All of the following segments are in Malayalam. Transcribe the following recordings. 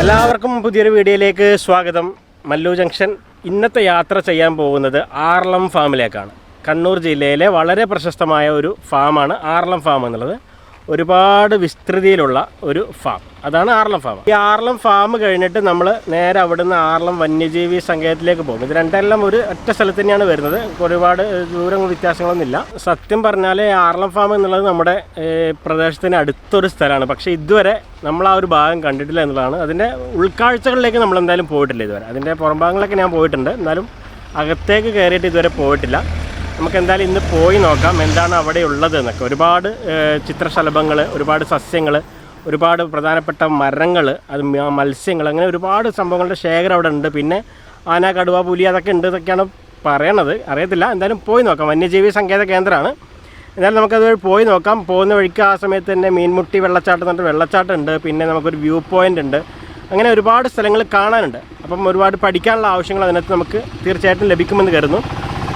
എല്ലാവർക്കും പുതിയൊരു വീഡിയോയിലേക്ക് സ്വാഗതം. മല്ലു ജംഗ്ഷൻ ഇന്നത്തെ യാത്ര ചെയ്യാൻ പോകുന്നത് ആർലം ഫാമിലേക്കാണ്. കണ്ണൂർ ജില്ലയിലെ വളരെ പ്രശസ്തമായ ഒരു ഫാമാണ് ആർലം ഫാം എന്നുള്ളത്. ഒരുപാട് വിസ്തൃതിയിലുള്ള ഒരു ഫാം അതാണ് ആർലം ഫാം ഈ ആർലം ഫാം കഴിഞ്ഞിട്ട് നമ്മൾ നേരെ അവിടുന്ന് ആർലം വന്യജീവി സങ്കേതത്തിലേക്ക് പോകും. ഇത് രണ്ടെല്ലാം ഒരു ഒറ്റ സ്ഥലത്ത് തന്നെയാണ് വരുന്നത്. ഒരുപാട് ദൂരം വ്യത്യാസങ്ങളൊന്നുമില്ല. സത്യം പറഞ്ഞാൽ ഈ ആർലം ഫാം എന്നുള്ളത് നമ്മുടെ പ്രദേശത്തിന് അടുത്തൊരു സ്ഥലമാണ്. പക്ഷേ ഇതുവരെ നമ്മൾ ആ ഒരു ഭാഗം കണ്ടിട്ടില്ല എന്നുള്ളതാണ്. അതിന്റെ ഉൾക്കാഴ്ചകളിലേക്ക് നമ്മൾ എന്തായാലും പോയിട്ടില്ല ഇതുവരെ. അതിന്റെ പുറംഭാഗങ്ങളൊക്കെ ഞാൻ പോയിട്ടുണ്ട്. എന്നാലും അകത്തേക്ക് കയറിയിട്ട് ഇതുവരെ പോയിട്ടില്ല. നമുക്ക് എന്തായാലും ഇന്ന് പോയി നോക്കാം. എന്താണ് അവിടെ ഉള്ളത് എന്നൊക്കെ ഒരുപാട് ചിത്രശലഭങ്ങൾ ഒരുപാട് സസ്യങ്ങൾ ഒരുപാട് പ്രധാനപ്പെട്ട മരങ്ങൾ അത് മത്സ്യങ്ങൾ അങ്ങനെ ഒരുപാട് സംഭവങ്ങളുടെ ശേഖരം അവിടെ ഉണ്ട്. പിന്നെ ആന കടുവ പുലി അതൊക്കെ ഉണ്ട് എന്നൊക്കെയാണ് പറയണത്. അറിയത്തില്ല. എന്തായാലും പോയി നോക്കാം. വന്യജീവി സങ്കേത കേന്ദ്രമാണ്. എന്തായാലും നമുക്കത് പോയി നോക്കാം. പോകുന്ന വഴിക്ക് ആ സമയത്ത് തന്നെ മീൻമുട്ടി വെള്ളച്ചാട്ടം എന്ന് പറഞ്ഞിട്ട് വെള്ളച്ചാട്ടം ഉണ്ട്. പിന്നെ നമുക്കൊരു വ്യൂ പോയിന്റ് ഉണ്ട്. അങ്ങനെ ഒരുപാട് സ്ഥലങ്ങൾ കാണാനുണ്ട്. അപ്പം ഒരുപാട് പഠിക്കാനുള്ള ആവശ്യങ്ങൾ അതിനകത്ത് നമുക്ക് തീർച്ചയായിട്ടും ലഭിക്കുമെന്ന് കരുതുന്നു.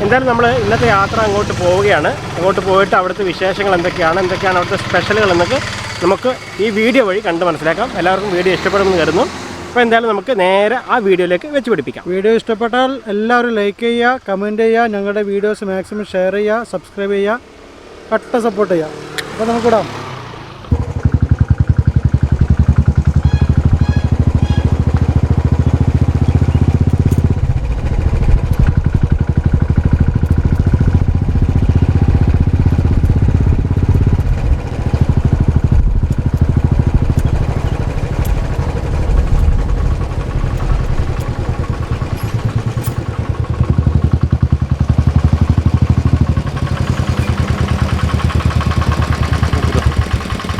എന്തായാലും നമ്മൾ ഇന്നത്തെ യാത്ര അങ്ങോട്ട് പോവുകയാണ്. അങ്ങോട്ട് പോയിട്ട് അവിടുത്തെ വിശേഷങ്ങൾ എന്തൊക്കെയാണ് എന്തൊക്കെയാണ് അവിടുത്തെ സ്പെഷ്യലുകൾ എന്നൊക്കെ നമുക്ക് ഈ വീഡിയോ വഴി കണ്ട് മനസ്സിലാക്കാം. എല്ലാവർക്കും വീഡിയോ ഇഷ്ടപ്പെടുമെന്ന് കരുതുന്നു. അപ്പോൾ എന്തായാലും നമുക്ക് നേരെ ആ വീഡിയോയിലേക്ക് വെച്ച് പിടിപ്പിക്കാം. വീഡിയോ ഇഷ്ടപ്പെട്ടാൽ എല്ലാവരും ലൈക്ക് ചെയ്യുക കമന്റ് ചെയ്യുക ഞങ്ങളുടെ വീഡിയോസ് മാക്സിമം ഷെയർ ചെയ്യുക സബ്സ്ക്രൈബ് ചെയ്യുക കട്ട സപ്പോർട്ട് ചെയ്യുക. അപ്പോൾ നമുക്കിടാം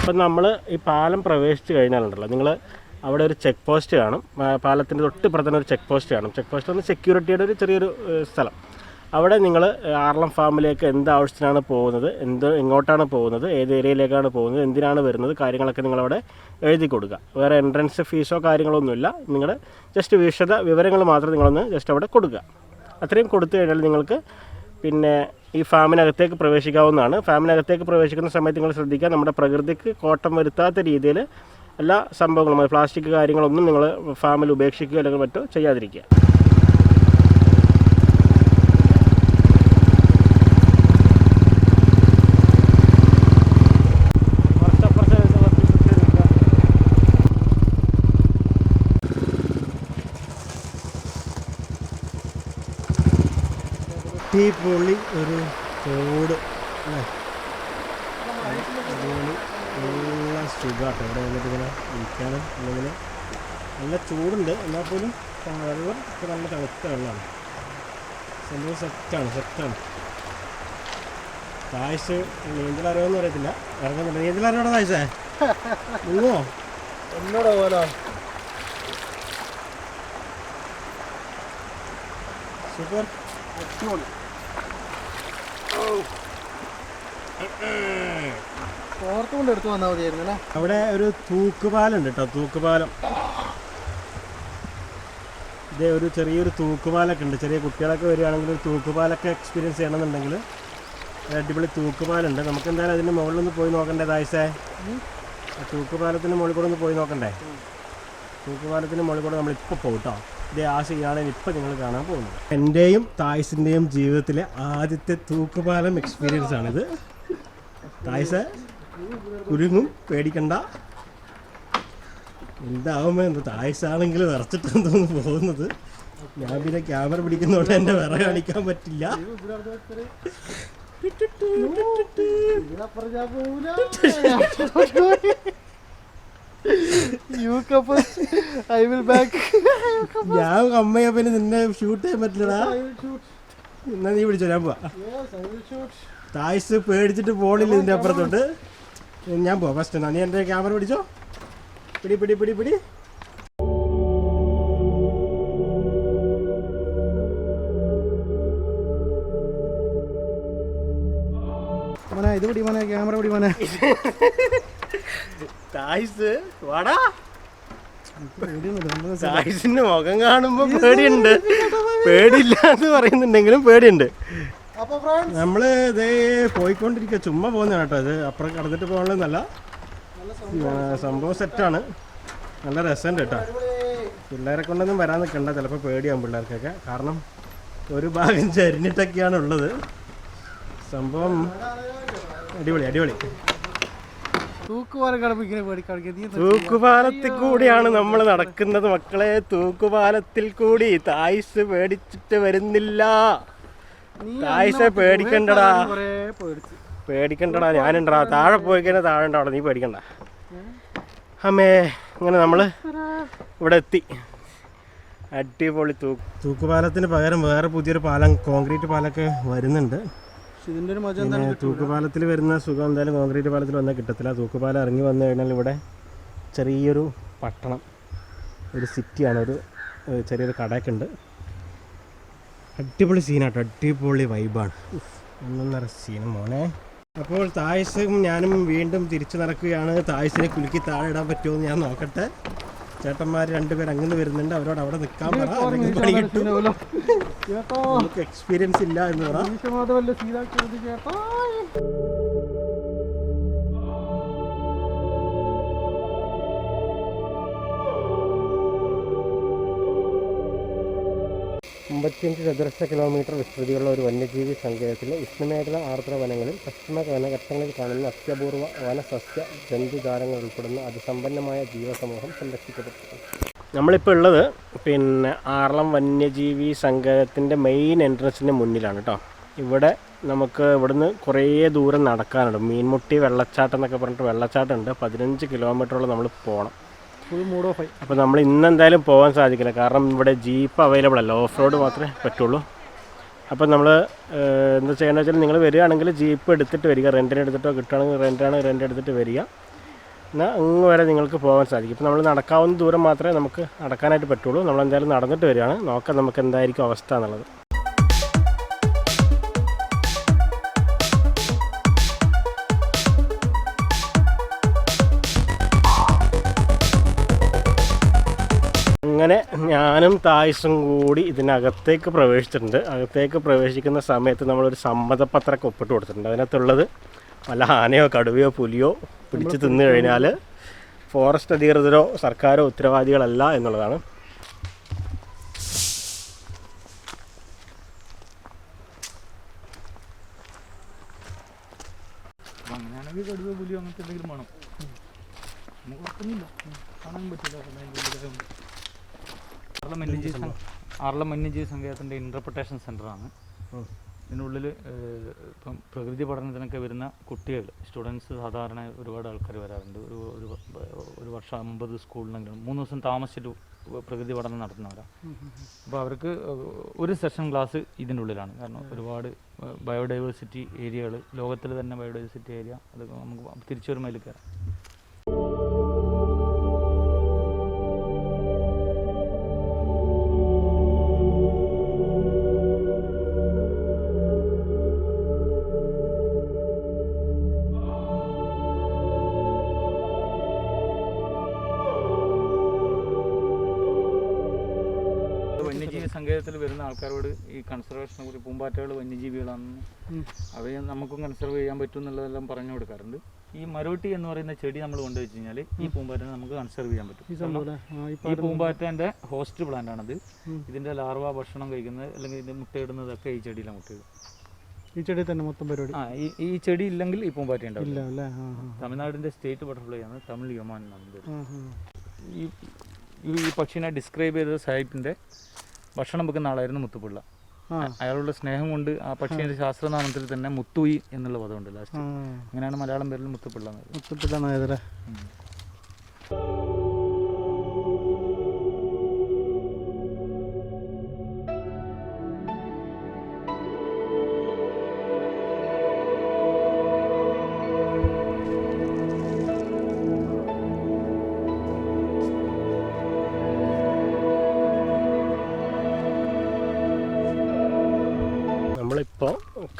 അപ്പം നമ്മൾ ഈ പാലം പ്രവേശിച്ച് കഴിഞ്ഞാലുണ്ടല്ലോ നിങ്ങൾ അവിടെ ഒരു ചെക്ക് പോസ്റ്റ് കാണും. പാലത്തിന്റെ തൊട്ട് പ്രധാന ഒരു ചെക്ക് പോസ്റ്റ് കാണും. ചെക്ക് പോസ്റ്റ് എന്ന് സെക്യൂരിറ്റിയുടെ ഒരു ചെറിയൊരു സ്ഥലം. അവിടെ നിങ്ങൾ ആർലം ഫാമിലേക്ക് എന്ത് ആവശ്യത്തിനാണ് പോകുന്നത് എന്ത് എങ്ങോട്ടാണ് പോകുന്നത് ഏത് ഏരിയയിലേക്കാണ് പോകുന്നത് എന്തിനാണ് വരുന്നത് കാര്യങ്ങളൊക്കെ നിങ്ങളവിടെ എഴുതി കൊടുക്കുക. വേറെ എൻട്രൻസ് ഫീസോ കാര്യങ്ങളൊന്നുമില്ല. നിങ്ങളുടെ ജസ്റ്റ് വിശദ വിവരങ്ങൾ മാത്രം നിങ്ങളൊന്ന് ജസ്റ്റ് അവിടെ കൊടുക്കുക. അത്രയും കൊടുത്തു കഴിഞ്ഞാൽ നിങ്ങൾക്ക് പിന്നെ ഈ ഫാമിനകത്തേക്ക് പ്രവേശിക്കാവുന്നതാണ്. ഫാമിനകത്തേക്ക് പ്രവേശിക്കുന്ന സമയത്ത് നിങ്ങൾ ശ്രദ്ധിക്കുക നമ്മുടെ പ്രകൃതിക്ക് കോട്ടം വരുത്താത്ത രീതിയിൽ എല്ലാ സംഭവങ്ങളും പ്ലാസ്റ്റിക് കാര്യങ്ങളൊന്നും നിങ്ങൾ ഫാമിൽ ഉപേക്ഷിക്കുകയോ അല്ലെങ്കിൽ മറ്റോ ചെയ്യാതിരിക്കുക. അടിപൊളി ഒരു തോട് അല്ലേ? അടിപൊളി നല്ല സുഖമാട്ടോ ഇവിടെ വന്നിട്ട് ഇങ്ങനെ ഇരിക്കാനും അല്ലെങ്കിൽ നല്ല ചൂടുണ്ട്. എന്നാൽ പോലും വെള്ളം ഒക്കെ നല്ല തണുത്ത വെള്ളമാണ്. സംഭവം സെറ്റാണ് സെറ്റാണ്. താഴ്ച നീന്തൽ അറിയാമെന്ന് പറയത്തില്ല ഇറങ്ങുന്നുണ്ട്. നീന്തൽ അറിയാണോ താഴ്ച നിങ്ങോ എന്നോട് പോലെ സൂപ്പർ. ഓർത്തുകൊണ്ട് എടുത്തു വന്നാൽ മതിയായിരുന്നു അല്ലേ? അവിടെ ഒരു തൂക്കുപാലം കേട്ടോ തൂക്കുപാലം. ഇതേ ഒരു ചെറിയൊരു തൂക്കുപാലൊക്കെ ഉണ്ട്. ചെറിയ കുട്ടികളൊക്കെ വരികയാണെങ്കിൽ ഒരു തൂക്കുപാലൊക്കെ എക്സ്പീരിയൻസ് ചെയ്യണമെന്നുണ്ടെങ്കിൽ അടിപൊളി തൂക്കുപാലുണ്ട് നമുക്ക് എന്തായാലും അതിന്റെ മുകളിലൊന്ന് പോയി നോക്കണ്ടേ ദായസേ? തൂക്കുപാലത്തിന്റെ മുകളിൽ കൂടെ ഒന്ന് പോയി നോക്കണ്ടേ? തൂക്കുപാലത്തിന്റെ മുകളിൽ കൂടെ നമ്മളിപ്പോൾ പോകും കേട്ടോ. ഇതേ ആ സീനാണ് ഇപ്പോൾ നിങ്ങൾ കാണാൻ പോകുന്നത്. എന്റെയും തായ്സിന്റെയും ജീവിതത്തിലെ ആദ്യത്തെ തൂക്കുപാലം എക്സ്പീരിയൻസ് ആണിത്. തായ്സ് കുരുങ്ങും പേടിക്കണ്ട. എന്താവുമ്പോ എന്ത് തായ്സാണെങ്കിൽ വിറച്ചിട്ടാണ് തോന്നുന്നു പോകുന്നത്. ഞാൻ പിന്നെ ക്യാമറ പിടിക്കുന്നതുകൊണ്ട് എന്റെ വിറ കാണിക്കാൻ പറ്റില്ല. യു ഞാൻ കമ്മയ പിന്നെ നിന്നെ ഷൂട്ട് ചെയ്യാൻ പറ്റില്ലടാ. എന്നാ നീ വിളിച്ചോ ഞാൻ പോവാ. തായ്സ് പേടിച്ചിട്ട് പോണില്ല ഇതിന്റെ അപ്പുറത്തോട്ട്. ഞാൻ പോവാ ഫസ്റ്റ് എന്നാ നീ എന്റെ ക്യാമറ പിടിച്ചോ? പിടി പിടി പിടി പിടി. മോനെ ഇത് പിടി മോനെ ക്യാമറ പിടി മോനെ. തായ്സ് വാടാ. തായ്സിന്റെ മുഖം കാണുമ്പോ പേടിയുണ്ട്. പേടിയില്ല എന്ന് പറയുന്നുണ്ടെങ്കിലും പേടിയുണ്ട്. നമ്മൾ ഇതേ പോയിക്കൊണ്ടിരിക്കുക ചുമ്മാ പോകുന്ന കേട്ടോ ഇത്. അപ്പുറം കടന്നിട്ട് പോകണമെന്നല്ല സംഭവം സെറ്റാണ് നല്ല രസമുണ്ട് കേട്ടോ. പിള്ളേരെ കൊണ്ടൊന്നും വരാൻ നിൽക്കണ്ട ചിലപ്പോൾ പേടിയാവും പിള്ളേർക്കൊക്കെ. കാരണം ഒരു ഭാഗം ചരിഞ്ഞിട്ടൊക്കെയാണ് ഉള്ളത് സംഭവം അടിപൊളി അടിപൊളി തൂക്കുപാലം കിടപ്പിങ്ങനെ പേടിക്കാണിക്കുക നീ എന്താ തൂക്കുപാലത്തിൽ കൂടിയാണ് നമ്മൾ നടക്കുന്നത് മക്കളെ. തൂക്കുപാലത്തിൽ കൂടി തായ്സ് പേടിച്ചിട്ട് വരുന്നില്ല. തായ്സെ പേടിക്കണ്ടടാ. പേടിക്കണ്ടടാ ഞാനുണ്ടടാ. താഴെ പോയി കഴിഞ്ഞാൽ താഴെ ഉണ്ടാവും നീ പേടിക്കണ്ട. അമ്മേ ഇങ്ങനെ നമ്മൾ ഇവിടെ എത്തി. അടിപൊളി തൂക്ക് തൂക്കുപാലത്തിന് പകരം വേറെ പുതിയൊരു പാലം കോൺക്രീറ്റ് പാലൊക്കെ വരുന്നുണ്ട്. പിന്നെ തൂക്കുപാലത്തിൽ വരുന്ന സുഖം എന്തായാലും കോൺക്രീറ്റ് പാലത്തിൽ വന്നാൽ കിട്ടത്തില്ല. തൂക്കുപാലം ഇറങ്ങി വന്നു കഴിഞ്ഞാൽ ഇവിടെ ചെറിയൊരു പട്ടണം ഒരു സിറ്റിയാണ് ഒരു ചെറിയൊരു കടയൊക്കെ ഉണ്ട് അടിപൊളി സീനാട്ടോ അടിപൊളി വൈബാണ് ഒന്നൊന്നര സീനും മോനെ. അപ്പോൾ തായ്സും ഞാനും വീണ്ടും തിരിച്ചു നടക്കുകയാണ്. തായ്സിനെ കുലുക്കി താഴെ ഇടാൻ പറ്റുമോ എന്ന് ഞാൻ നോക്കട്ടെ. ചേട്ടന്മാർ രണ്ടുപേർ അങ്ങനെ വരുന്നുണ്ട്. അവരോട് അവിടെ നിൽക്കാൻ പറ. അല്ലെങ്കിൽ പണി കിട്ടും ചേട്ടാ നമുക്ക് എക്സ്പീരിയൻസ് ഇല്ല എന്ന് പറ. അമ്പത്തിയഞ്ച് ചതുരശ്ര കിലോമീറ്റർ വിസ്തൃതിയുള്ള ഒരു വന്യജീവി സങ്കേതത്തിലെ ഉഷ്ണമേഖല ആർദ്ര വനങ്ങളിൽ പശ്ചിമ വനഘട്ടങ്ങളിൽ കാണുന്ന അത്യപൂർവ വനസസ്യ ജന്തുജാലങ്ങൾ ഉൾപ്പെടുന്ന അതിസമ്പന്നമായ ജീവസമൂഹം സംരക്ഷിക്കപ്പെട്ടു. നമ്മളിപ്പോൾ ഉള്ളത് പിന്നെ ആറളം വന്യജീവി സങ്കേതത്തിന്റെ മെയിൻ എൻട്രൻസിന് മുന്നിലാണ് കേട്ടോ ഇവിടെ നമുക്ക് ഇവിടുന്ന് കുറേ ദൂരം നടക്കാനുണ്ട്. മീൻമുട്ടി വെള്ളച്ചാട്ടം എന്നൊക്കെ പറഞ്ഞിട്ട് വെള്ളച്ചാട്ടം ഉണ്ട്. പതിനഞ്ച് കിലോമീറ്ററോളം നമ്മൾ പോകണം ഫുൾ മൂഡ് ഓഫ് ആയി അപ്പോൾ നമ്മൾ ഇന്ന് എന്തായാലും പോകാൻ സാധിക്കില്ല. കാരണം ഇവിടെ ജീപ്പ് അവൈലബിൾ അല്ല. ഓഫ് റോഡ് മാത്രമേ പറ്റുള്ളൂ. അപ്പോൾ നമ്മൾ എന്താ ചെയ്യേണ്ടത് വെച്ചാൽ നിങ്ങൾ വരികയാണെങ്കിൽ ജീപ്പ് എടുത്തിട്ട് വരിക. റെന്റിന് എടുത്തിട്ടോ കിട്ടുകയാണെങ്കിൽ റെന്റാണ് റെന്റ് എടുത്തിട്ട് വരിക. എന്നാൽ അങ്ങ് വരെ നിങ്ങൾക്ക് പോകാൻ സാധിക്കും. ഇപ്പോൾ നമ്മൾ നടക്കാവുന്ന ദൂരം മാത്രമേ നമുക്ക് നടക്കാനായിട്ട് പറ്റുള്ളൂ. നമ്മൾ എന്തായാലും നടന്നിട്ട് വരികയാണ്. നോക്കാം നമുക്ക് എന്തായിരിക്കും അവസ്ഥ എന്നുള്ളത്. ഞാനും തായ്സും കൂടി ഇതിനകത്തേക്ക് പ്രവേശിച്ചിട്ടുണ്ട്. അകത്തേക്ക് പ്രവേശിക്കുന്ന സമയത്ത് നമ്മളൊരു സമ്മതപത്രമൊക്കെ ഒപ്പിട്ട് കൊടുത്തിട്ടുണ്ട്. അതിനകത്തുള്ളത് വല്ല ആനയോ കടുവയോ പുലിയോ പിടിച്ച് തിന്നു കഴിഞ്ഞാൽ ഫോറസ്റ്റ് അധികൃതരോ സർക്കാരോ ഉത്തരവാദികളല്ല എന്നുള്ളതാണ്. അങ്ങനെയാണെങ്കിൽ കടുവ പുലിയോ അങ്ങനത്തെ എന്തെങ്കിലും വേണം. നമുക്ക് കാണാൻ പറ്റില്ല. ആറളം വന്യജീവി സങ്കേതത്തിന്റെ ഇന്റർപ്രിട്ടേഷൻ സെന്ററാണ്. ഇതിനുള്ളിൽ ഇപ്പം പ്രകൃതി പഠനത്തിനൊക്കെ വരുന്ന കുട്ടികൾ സ്റ്റുഡൻസ് സാധാരണ ഒരുപാട് ആൾക്കാർ വരാറുണ്ട്. ഒരു ഒരു ഒരു വർഷം അമ്പത് സ്കൂളിനെങ്കിലും മൂന്ന് ദിവസം താമസിച്ചിട്ട് പ്രകൃതി പഠനം നടത്തുന്നവരാണ് അപ്പോൾ അവർക്ക് ഒരു സെഷൻ ക്ലാസ് ഇതിന്റെ ഉള്ളിലാണ് കാരണം ഒരുപാട് ബയോഡൈവേഴ്സിറ്റി ഏരിയകൾ ലോകത്തിൽ തന്നെ ബയോഡൈവേഴ്സിറ്റി ഏരിയ അത് നമുക്ക് തിരിച്ചു വരുമ്പോൾ കയറാം ആൾക്കാരോട് ഈ കൺസർവേഷനെ കുറിച്ച് പൂമ്പാറ്റകൾ വന്യജീവികളാണെന്ന് അവയെ നമുക്കും കൺസർവ് ചെയ്യാൻ പറ്റും എന്നുള്ളതെല്ലാം പറഞ്ഞു കൊടുക്കാറുണ്ട്. ഈ മരോട്ടി എന്ന് പറയുന്ന ചെടി നമ്മൾ കൊണ്ടുവച്ച് കഴിഞ്ഞാൽ ഈ പൂമ്പാറ്റനെ നമുക്ക് കൺസർവ് ചെയ്യാൻ പറ്റും. ഈ പൂമ്പാറ്റന്റെ ഹോസ്റ്റ് പ്ലാന്റ് ആണത്. ഇതിന്റെ ലാർവ ഭക്ഷണം കഴിക്കുന്നത് അല്ലെങ്കിൽ ഇതിന്റെ മുട്ടയിടുന്നതൊക്കെ ഈ ചെടിയിലാണ് മുട്ടയിടും ഈ ചെടി തന്നെ മൊത്തം പരിപാടി? ആ ഈ ഈ ചെടി ഇല്ലെങ്കിൽ ഈ പൂമ്പാറ്റ ഉണ്ടാവില്ല. അല്ലേ? തമിഴ്നാടിന്റെ സ്റ്റേറ്റ് ബട്ടർഫ്ലൈ ആണ് തമിഴ് യുമാൻ. ഈ ഈ ഈ പക്ഷിനെ ഡിസ്ക്രൈബ് ചെയ്ത സാഹിബിന്റെ ഭക്ഷണം വെക്കുന്ന ആളായിരുന്നു മുത്തുപിള്ള. അയാളുടെ സ്നേഹം കൊണ്ട് ആ പക്ഷിയുടെ ശാസ്ത്രനാമത്തിൽ തന്നെ മുത്തുയി എന്നുള്ള പദമുണ്ട് ലാസ്റ്റ്. അങ്ങനെയാണ് മലയാളം പേരിൽ മുത്തുപിള്ള മുത്തുപിള്ള മുത്തപ്പിള്ള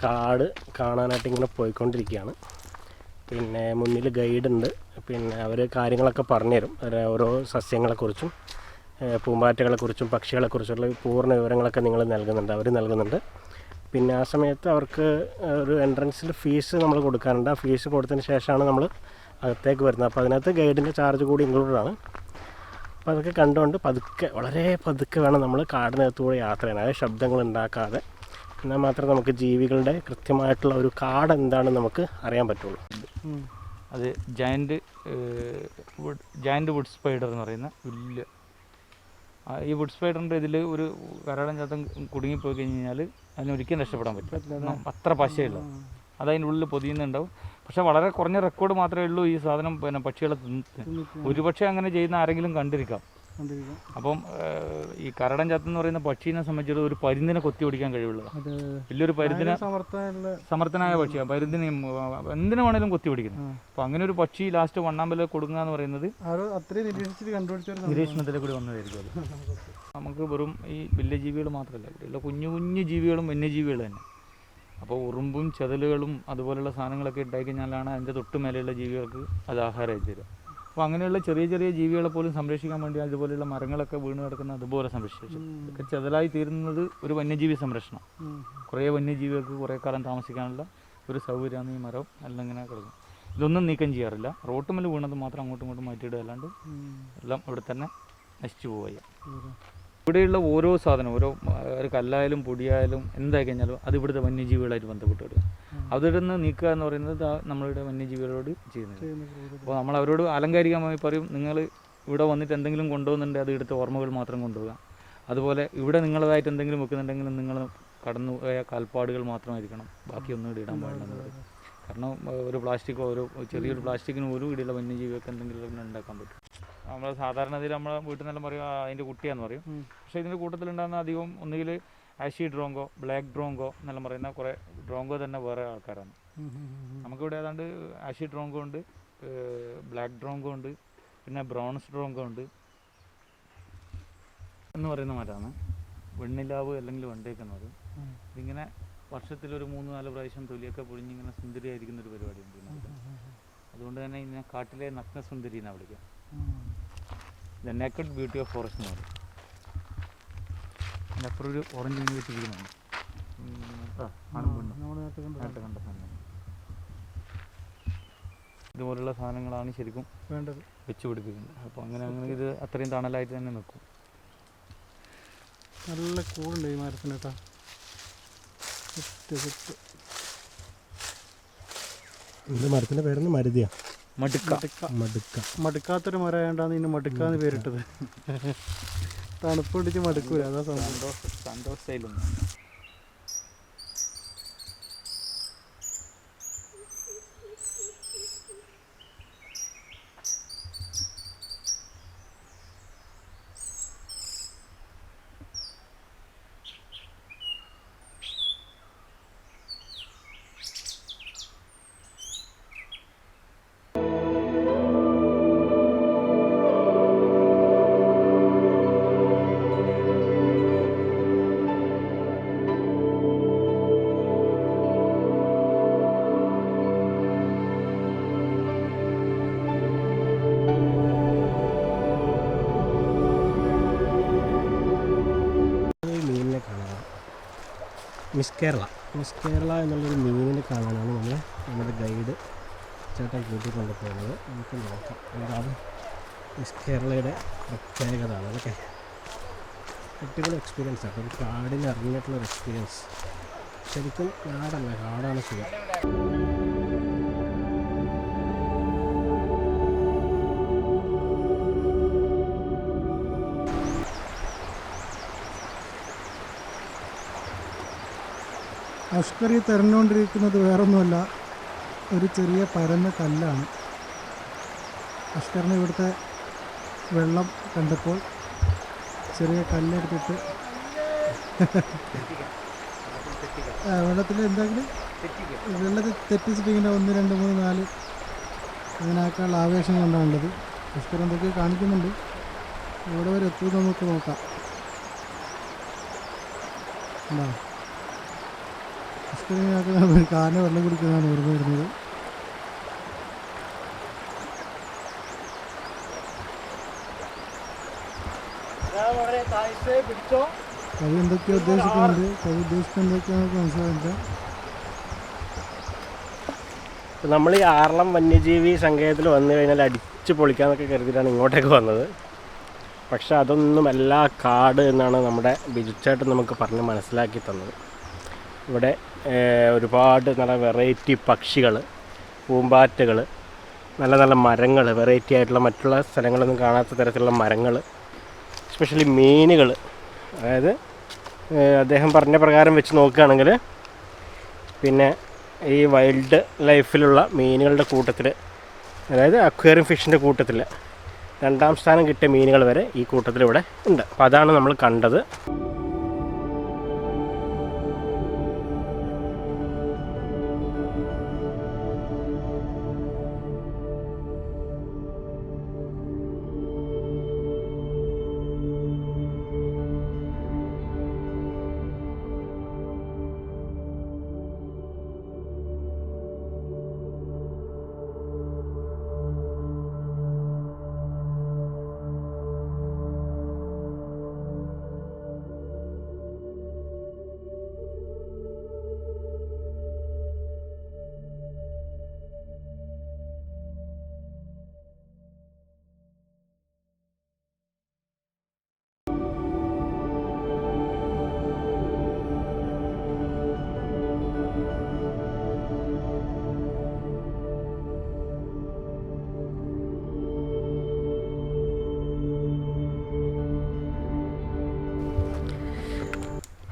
കാട് കാണാനായിട്ട് ഇങ്ങനെ പോയിക്കൊണ്ടിരിക്കുകയാണ്. പിന്നെ മുന്നിൽ ഗൈഡ് ഉണ്ട്. പിന്നെ അവർ കാര്യങ്ങളൊക്കെ പറഞ്ഞുതരും. ഓരോ സസ്യങ്ങളെക്കുറിച്ചും പൂമ്പാറ്റകളെക്കുറിച്ചും പക്ഷികളെക്കുറിച്ചുള്ള പൂർണ വിവരങ്ങളൊക്കെ നിങ്ങൾ നൽകുന്നുണ്ട്. അവർ നൽകുന്നുണ്ട്. പിന്നെ ആ സമയത്ത് അവർക്ക് ഒരു എൻട്രൻസിൽ ഫീസ് നമ്മൾ കൊടുക്കാറുണ്ട്. ആ ഫീസ് കൊടുത്തതിന് ശേഷമാണ് നമ്മൾ അകത്തേക്ക് വരുന്നത്. അപ്പോൾ അതിനകത്ത് ഗൈഡിന്റെ ചാർജ് കൂടി ഇൻക്ലൂഡഡ് ആണ്. അപ്പോൾ അതൊക്കെ കണ്ടുകൊണ്ട് പതുക്കെ വളരെ പതുക്കെ വേണം നമ്മൾ കാടിനകത്തൂടെ യാത്ര ചെയ്യാൻ. അതായത് ശബ്ദങ്ങൾ ഉണ്ടാക്കാതെ. എന്നാൽ മാത്രമേ നമുക്ക് ജീവികളുടെ കൃത്യമായിട്ടുള്ള ഒരു കാട് എന്താണെന്ന് നമുക്ക് അറിയാൻ പറ്റുള്ളൂ. അത് giant wood giant wood spider എന്ന് പറയുന്ന വലിയ ഈ വുഡ് സ്പൈഡറിന്റെ ഇതിൽ ഒരു കരടൻ ചാത്തം കുടുങ്ങിപ്പോയി കഴിഞ്ഞ് കഴിഞ്ഞാൽ അതിനൊരിക്കലും രക്ഷപ്പെടാൻ പറ്റും അത്ര പശയുള്ള അത് അതിന്റെ ഉള്ളിൽ പൊതിയുന്നുണ്ടാവും. പക്ഷെ വളരെ കുറഞ്ഞ റെക്കോർഡ് മാത്രമേ ഉള്ളൂ ഈ സാധനം പിന്നെ പക്ഷികളെ തിന്ന് ഒരുപക്ഷെ അങ്ങനെ ചെയ്യുന്ന ആരെങ്കിലും കണ്ടിരിക്കാം. അപ്പം ഈ കരടൻ ചത്ത എന്ന് പറയുന്ന പക്ഷീനെ സംബന്ധിച്ചിടത്തോളം ഒരു പരുന്തിനെ കൊത്തി ഓടിക്കാൻ കഴിവുള്ളത്. അത് വലിയൊരു പരുന്തിനെ സമർത്ഥനായ പക്ഷിയാണ് പരുന്തിനെയും എന്തിനു വേണേലും കൊത്തി ഓടിക്കുന്നത് അപ്പൊ അങ്ങനെ ഒരു പക്ഷി ലാസ്റ്റ് വണ്ണാമ്പല കൊടുക്കുക എന്ന് പറയുന്നത് നിരീക്ഷണത്തിലെ കൂടി വന്നതായിരിക്കും നമുക്ക് വെറും ഈ വലിയ ജീവികൾ മാത്രമല്ല ഇവിടെയുള്ള കുഞ്ഞു കുഞ്ഞു ജീവികളും വന്യജീവികൾ തന്നെ. അപ്പോൾ ഉറുമ്പും ചെതലുകളും അതുപോലുള്ള സാധനങ്ങളൊക്കെ ഉണ്ടായി കഴിഞ്ഞാലാണ് അതിന്റെ തൊട്ട് മേലെയുള്ള ജീവികൾക്ക് അത് ആഹാരമായി തരിക. അപ്പോൾ അങ്ങനെയുള്ള ചെറിയ ചെറിയ ജീവികളെ പോലും സംരക്ഷിക്കാൻ വേണ്ടി അതുപോലെയുള്ള മരങ്ങളൊക്കെ വീണ് കിടക്കുന്ന അതുപോലെ സംരക്ഷിച്ചു. ഇതൊക്കെ ചെതലായി തീരുന്നത് ഒരു വന്യജീവി സംരക്ഷണം. കുറേ വന്യജീവികൾക്ക് കുറേ കാലം താമസിക്കാനുള്ള ഒരു സൗകര്യമാണ് ഈ മരം. അല്ലെങ്കിൽ ഇങ്ങനെ കിടക്കും. ഇതൊന്നും നീക്കം ചെയ്യാറില്ല. റോട്ടുമല്ല വീണത് മാത്രം അങ്ങോട്ടും ഇങ്ങോട്ടും മാറ്റിയിടുക അല്ലാണ്ട് എല്ലാം ഇവിടെ തന്നെ നശിച്ചു പോവുക ഇവിടെയുള്ള ഓരോ സാധനം ഓരോ ഒരു കല്ലായാലും പൊടിയായാലും എന്തായി കഴിഞ്ഞാലും അത് ഇവിടുത്തെ വന്യജീവികളായിട്ട് ബന്ധപ്പെട്ട് വരിക അതിടുന്ന് നീക്കുക എന്ന് പറയുന്നത് നമ്മളുടെ വന്യജീവികളോട് ചെയ്യുന്നത്. അപ്പോൾ നമ്മൾ അവരോട് ആലങ്കാരികമായി പറയും നിങ്ങൾ ഇവിടെ വന്നിട്ട് എന്തെങ്കിലും കൊണ്ടുപോകുന്നുണ്ടെങ്കിൽ അത് എടുത്ത ഓർമ്മകൾ മാത്രം കൊണ്ടുപോകാം അതുപോലെ ഇവിടെ നിങ്ങളതായിട്ട് എന്തെങ്കിലും വെക്കുന്നുണ്ടെങ്കിൽ നിങ്ങൾ കടന്നു പോയ കാൽപ്പാടുകൾ മാത്രമായിരിക്കണം. ബാക്കിയൊന്നും ഇവിടെ ഇടാൻ പാടില്ല കാരണം ഒരു പ്ലാസ്റ്റിക്കോ ഒരു ചെറിയൊരു പ്ലാസ്റ്റിക്കിന് ഒരു ഇവിടെയുള്ള വന്യജീവിയൊക്കെ എന്തെങ്കിലും ഉണ്ടാക്കാൻ പറ്റും. നമ്മൾ സാധാരണ ഇതിൽ നമ്മളെ വീട്ടിൽ നിന്നെല്ലാം പറയും "ആ, അതിന്റെ കുട്ടിയാന്ന് പറയും. പക്ഷേ ഇതിന്റെ കൂട്ടത്തിലുണ്ടാകുന്ന അധികം ഒന്നുകിൽ ആഷി ഡ്രോങ്കോ ബ്ലാക്ക് ഡ്രോങ്കോ എന്നെല്ലാം പറയുന്ന കുറേ ഡ്രോങ്കോ തന്നെ വേറെ ആൾക്കാരാണ്. നമുക്കിവിടെ ഏതാണ്ട് ആഷി ഡ്രോങ്കോ ഉണ്ട് ബ്ലാക്ക് ഡ്രോങ്കോ ഉണ്ട് പിന്നെ ബ്രൗൺസ് ഡ്രോങ്കോ ഉണ്ട് എന്ന് പറയുന്ന മരമാണ് വെണ്ണിലാവ് അല്ലെങ്കിൽ പറയും ഇതിങ്ങനെ വർഷത്തിലൊരു മൂന്ന് നാല് പ്രാവശ്യം തൊലിയൊക്കെ പൊഴിഞ്ഞിങ്ങനെ സുന്ദരിയായിരിക്കുന്ന ഒരു പരിപാടിയുണ്ട്. അതുകൊണ്ട് തന്നെ ഇതിനെ കാട്ടിലെ നഗ്നസുന്ദരി എന്നാണ് വിളിക്കുക the naked beauty of forest എന്ന് പറയും. അതിന്റെ അപ്പുറം ഒരു ഓറഞ്ച് മീൻ വെച്ചിരിക്കുന്നുണ്ട്. ഇതുപോലുള്ള സാധനങ്ങളാണ് ശരിക്കും വേണ്ടത്. വെച്ച് പിടിപ്പിക്കുന്നത്. അപ്പോൾ അങ്ങനെ അങ്ങനെ ഇത് അത്രയും തണലായിട്ട് തന്നെ നിൽക്കും. നല്ല കൂടുണ്ട് ഈ മരത്തിന് കേട്ടോ. Set set. ഇത് മരത്തിന്റെ പേരെന്ന് മരുതിയാ. മടുക്ക. മടുക്ക. മടുക്ക. മടുക്കാത്തൊരു മരം ആയതുകൊണ്ടാണ് ഇതിന് മടുക്കാന്ന് പേരിട്ടത്. തണുപ്പ് പിടിച്ച് മടുക്കൂല. അതാ സന്തോഷം. സന്തോഷ് സന്തോഷ് മിസ് കേരള. മിസ് കേരള എന്നുള്ളൊരു മീനിനെ കാണാനാണ് നമ്മൾ നമ്മുടെ ഗൈഡ് ചേട്ടൻ കൂട്ടിക്കൊണ്ട് പോകുന്നത് നമുക്ക് നോക്കാം. എന്താണ്? മിസ് കേരളയുടെ പ്രത്യേകത അതൊക്കെ അടിപൊളി എക്സ്പീരിയൻസ് ആണ്. ഒരു കാടിന് എക്സ്പീരിയൻസ് ശരിക്കും കാടല്ല കാടാണ് സുഖം. അഷ്കറി തെരഞ്ഞുകൊണ്ടിരിക്കുന്നത് വേറൊന്നുമല്ല ഒരു ചെറിയ പരന്ന കല്ലാണ്. അഷ്കറിന് ഇവിടുത്തെ വെള്ളം കണ്ടപ്പോൾ ചെറിയ കല്ലെടുത്തിട്ട് വെള്ളത്തിൽ എന്തെങ്കിലും വെള്ളത്തിൽ തെറ്റിച്ചിട്ട് ഇങ്ങനെ ഒന്ന് രണ്ട് മൂന്ന് നാല് അങ്ങനെ ആക്കാനുള്ള ആവേശം കൊണ്ടാണുള്ളത്. അഷ്കർ എന്തൊക്കെ കാണിക്കുന്നുണ്ട്. ഇവിടെ വരെ എത്തുമെന്ന് നമുക്ക് നോക്കാം. ഉണ്ടോ കാലിന് വെള്ളം കുടിക്കുന്നതാണ് ഓർമ്മ വരുന്നത് കവി എന്തൊക്കെയാ ഉദ്ദേശിക്കുന്നത് കവി ഉദ്ദേശിക്കുന്നത് എന്തൊക്കെയാണെന്ന് മനസ്സിലാവില്ല നമ്മൾ ഈ ആറളം വന്യജീവി സങ്കേതത്തിൽ വന്നു കഴിഞ്ഞാൽ അടിച്ച് പൊളിക്കാന്നൊക്കെ കരുതിയിട്ടാണ് ഇങ്ങോട്ടേക്ക് വന്നത്. പക്ഷെ അതൊന്നുമല്ല കാട് എന്നാണ് നമ്മുടെ ബിജുച്ചേട്ടൻ നമുക്ക് പറഞ്ഞ് മനസ്സിലാക്കി തന്നത്. ഇവിടെ ഒരുപാട് നല്ല വെറൈറ്റി പക്ഷികൾ പൂമ്പാറ്റകൾ നല്ല നല്ല മരങ്ങൾ വെറൈറ്റി ആയിട്ടുള്ള മറ്റുള്ള സ്ഥലങ്ങളൊന്നും കാണാത്ത തരത്തിലുള്ള മരങ്ങൾ എസ്പെഷ്യലി മീനുകൾ അതായത് അദ്ദേഹം പറഞ്ഞ പ്രകാരം വെച്ച് നോക്കുകയാണെങ്കിൽ പിന്നെ ഈ വൈൽഡ് ലൈഫിലുള്ള മീനുകളുടെ കൂട്ടത്തിൽ അതായത് അക്വേറിയം ഫിഷിന്റെ കൂട്ടത്തിൽ രണ്ടാം സ്ഥാനം കിട്ടിയ മീനുകൾ വരെ ഈ കൂട്ടത്തിൽ ഇവിടെ ഉണ്ട്. അപ്പോൾ അതാണ് നമ്മൾ കണ്ടത്.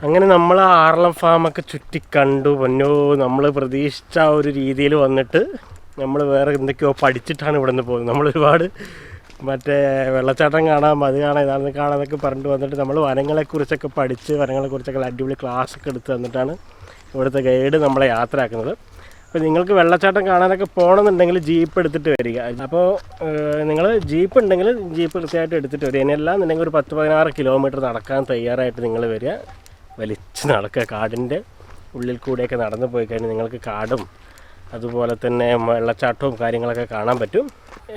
അങ്ങനെ നമ്മൾ ആറളം ഫാമൊക്കെ ചുറ്റി കണ്ടു. പൊന്നോ നമ്മൾ പ്രതീക്ഷിച്ച ആ ഒരു രീതിയിൽ വന്നിട്ട് നമ്മൾ വേറെ എന്തൊക്കെയോ പഠിച്ചിട്ടാണ് ഇവിടെ നിന്ന് പോകുന്നത്. നമ്മൾ ഒരുപാട് മറ്റേ വെള്ളച്ചാട്ടം കാണാം അത് കാണാം ഇതാണെന്ന് കാണാമെന്നൊക്കെ പറഞ്ഞിട്ട് വന്നിട്ട് നമ്മൾ വനങ്ങളെക്കുറിച്ചൊക്കെ പഠിച്ച് വനങ്ങളെക്കുറിച്ചൊക്കെ അടിപൊളി ക്ലാസ് ഒക്കെ എടുത്ത് തന്നിട്ടാണ് ഇവിടുത്തെ ഗൈഡ് നമ്മളെ യാത്രയാക്കുന്നത്. അപ്പോൾ നിങ്ങൾക്ക് വെള്ളച്ചാട്ടം കാണാനൊക്കെ പോകണമെന്നുണ്ടെങ്കിൽ ജീപ്പ് എടുത്തിട്ട് വരിക. അപ്പോൾ നിങ്ങൾ ജീപ്പ് ഉണ്ടെങ്കിൽ ജീപ്പ് കൃത്യമായിട്ട് എടുത്തിട്ട് വരിക. ഇനിയെല്ലാം എന്നുണ്ടെങ്കിൽ ഒരു പത്ത് പതിനാറ് കിലോമീറ്റർ നടക്കാൻ തയ്യാറായിട്ട് നിങ്ങൾ വരിക. വലിച്ച് നടക്കുക. കാടിന്റെ ഉള്ളിൽ കൂടെയൊക്കെ നടന്നു പോയി കഴിഞ്ഞാൽ നിങ്ങൾക്ക് കാടും അതുപോലെ തന്നെ വെള്ളച്ചാട്ടവും കാര്യങ്ങളൊക്കെ കാണാൻ പറ്റും.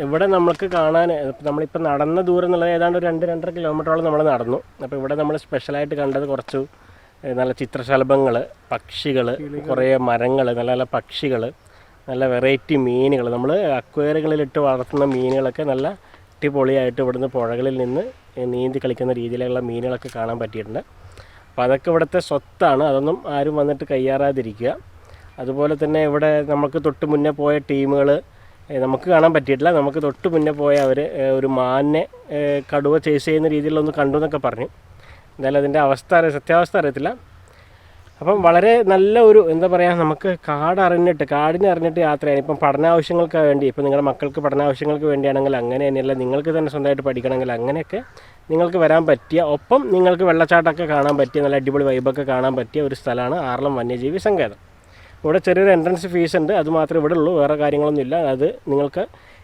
ഇവിടെ നമുക്ക് കാണാൻ നമ്മളിപ്പോൾ നടന്ന ദൂരം എന്നുള്ളത് ഏതാണ്ട് ഒരു രണ്ട് രണ്ടര കിലോമീറ്ററോളം നമ്മൾ നടന്നു. അപ്പോൾ ഇവിടെ നമ്മൾ സ്പെഷ്യലായിട്ട് കണ്ടത് കുറച്ച് നല്ല ചിത്രശലഭങ്ങൾ പക്ഷികൾ കുറേ മരങ്ങൾ നല്ല നല്ല പക്ഷികൾ നല്ല വെറൈറ്റി മീനുകൾ. നമ്മൾ അക്വേറിയങ്ങളിലിട്ട് വളർത്തുന്ന മീനുകളൊക്കെ നല്ല അടിപൊളിയായിട്ട് ഇവിടുന്ന് പുഴകളിൽ നിന്ന് നീന്തി കളിക്കുന്ന രീതിയിലുള്ള മീനുകളൊക്കെ കാണാൻ പറ്റിയിട്ടുണ്ട്. അപ്പോൾ അതൊക്കെ ഇവിടുത്തെ സ്വത്താണ്. അതൊന്നും ആരും വന്നിട്ട് കയ്യാറാതിരിക്കുക. അതുപോലെ തന്നെ ഇവിടെ നമുക്ക് തൊട്ട് മുന്നേ പോയ ടീമുകൾ നമുക്ക് കാണാൻ പറ്റിയിട്ടില്ല. നമുക്ക് തൊട്ട് മുന്നേ പോയ അവർ ഒരു മാനിനെ കടുവ ചേസ് ചെയ്യുന്ന രീതിയിലൊന്ന് കണ്ടു എന്നൊക്കെ പറഞ്ഞു. എന്തായാലും അതിന്റെ അവസ്ഥ സത്യാവസ്ഥ അറിയത്തില്ല. അപ്പം വളരെ നല്ല ഒരു എന്താ പറയുക നമുക്ക് കാട് അറിഞ്ഞിട്ട് കാടിനെ അറിഞ്ഞിട്ട് യാത്രയാണ്. ഇപ്പം പഠനാവശ്യങ്ങൾക്ക് വേണ്ടി ഇപ്പം നിങ്ങളുടെ മക്കൾക്ക് പഠനാവശ്യങ്ങൾക്ക് വേണ്ടിയാണെങ്കിൽ അങ്ങനെ തന്നെയല്ല. നിങ്ങൾക്ക് തന്നെ സ്വന്തമായിട്ട് പഠിക്കണമെങ്കിൽ അങ്ങനെയൊക്കെ നിങ്ങൾക്ക് വരാൻ പറ്റിയ ഒപ്പം നിങ്ങൾക്ക് വെള്ളച്ചാട്ടമൊക്കെ കാണാൻ പറ്റിയ നല്ല അടിപൊളി വൈബൊക്കെ കാണാൻ പറ്റിയ ഒരു സ്ഥലമാണ് ആറളം വന്യജീവി സങ്കേതം. ഇവിടെ ചെറിയൊരു എൻട്രൻസ് ഫീസ് ഉണ്ട്. അത് മാത്രമേ ഇവിടെ ഉള്ളൂ. വേറെ കാര്യങ്ങളൊന്നുമില്ല. അത് നിങ്ങൾക്ക്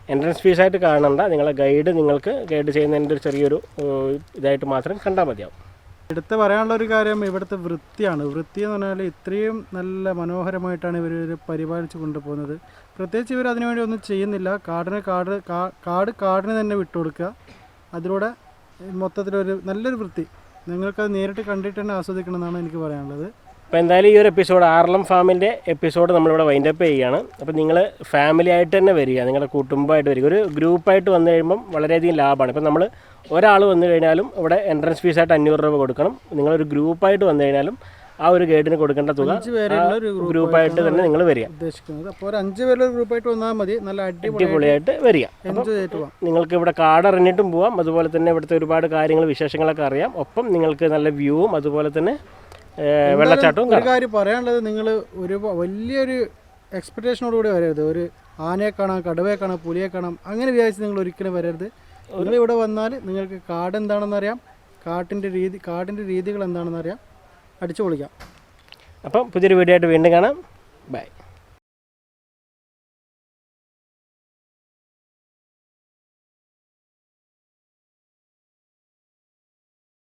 എൻട്രൻസ് ഫീസായിട്ട് കാണണ്ട. നിങ്ങളെ ഗൈഡ് നിങ്ങൾക്ക് ഗൈഡ് ചെയ്യുന്നതിന്റെ ഒരു ചെറിയൊരു ഇതായിട്ട് മാത്രം കണ്ടാൽ മതിയാവും. എടുത്ത് പറയാനുള്ള ഒരു കാര്യം ഇവിടുത്തെ വൃത്തിയാണ്. വൃത്തി എന്ന് പറഞ്ഞാൽ ഇത്രയും നല്ല മനോഹരമായിട്ടാണ് ഇവർ പരിപാലിച്ച് കൊണ്ടുപോകുന്നത്. പ്രത്യേകിച്ച് ഇവർ അതിനുവേണ്ടി ഒന്നും ചെയ്യുന്നില്ല. കാടിന് കാട് കാട് കാടിന് തന്നെ വിട്ടുകൊടുക്കുക. അതിലൂടെ മൊത്തത്തിലൊരു നല്ലൊരു വൃത്തി. നിങ്ങൾക്കത് നേരിട്ട് കണ്ടിട്ട് തന്നെ ആസ്വദിക്കണം എന്നാണ് എനിക്ക് പറയാനുള്ളത്. അപ്പോൾ എന്തായാലും ഈ ഒരു എപ്പിസോഡ് ആർലം ഫാമിന്റെ എപ്പിസോഡ് നമ്മളിവിടെ വൈൻഡപ്പ് ചെയ്യുകയാണ്. അപ്പോൾ നിങ്ങൾ ഫാമിലി ആയിട്ട് തന്നെ വരിക. നിങ്ങളുടെ കുടുംബമായിട്ട് വരിക. ഒരു ഗ്രൂപ്പായിട്ട് വന്നു കഴിയുമ്പം വളരെയധികം ലാഭമാണ്. ഇപ്പം നമ്മൾ ഒരാൾ വന്നു കഴിഞ്ഞാലും ഇവിടെ എൻട്രൻസ് ഫീസായിട്ട് അഞ്ഞൂറ് രൂപ കൊടുക്കണം. നിങ്ങളൊരു ഗ്രൂപ്പായിട്ട് വന്നു കഴിഞ്ഞാലും ആ ഒരു ഗൈഡിന് കൊടുക്കേണ്ട തുക ഗ്രൂപ്പായിട്ട് തന്നെ നിങ്ങൾ വരിക. ഉദ്ദേശിക്കുന്നത്. അപ്പോൾ ഒരു അഞ്ച് പേരുടെ ഗ്രൂപ്പായിട്ട് വന്നാൽ മതി. നല്ല അടിപൊളിയായിട്ട് വരിക. നിങ്ങൾക്ക് ഇവിടെ കാടറിഞ്ഞിട്ടും പോവാം. അതുപോലെ തന്നെ ഇവിടുത്തെ ഒരുപാട് കാര്യങ്ങൾ വിശേഷങ്ങളൊക്കെ അറിയാം. ഒപ്പം നിങ്ങൾക്ക് നല്ല വ്യൂവും അതുപോലെ തന്നെ വെള്ളച്ചാട്ടവും ഒരു കാര്യം പറയാനുള്ളത് നിങ്ങൾ ഒരു വലിയൊരു വലിയൊരു എക്സ്പെക്ടേഷനോടുകൂടി വരരുത്. ഒരു ആനയെ കാണാം കടുവയെ കാണാം പുലിയെ കാണാം അങ്ങനെ വിചാരിച്ച് നിങ്ങൾ ഒരിക്കലും വരരുത്. നിങ്ങൾ ഇവിടെ വന്നാൽ നിങ്ങൾക്ക് കാട് എന്താണെന്ന് അറിയാം കാട്ടിന്റെ രീതി കാടിന്റെ രീതികൾ എന്താണെന്ന് അറിയാം അടിച്ചു പൊളിക്കാം. അപ്പം പുതിയൊരു വീഡിയോ ആയിട്ട് വീണ്ടും കാണാം. ബൈ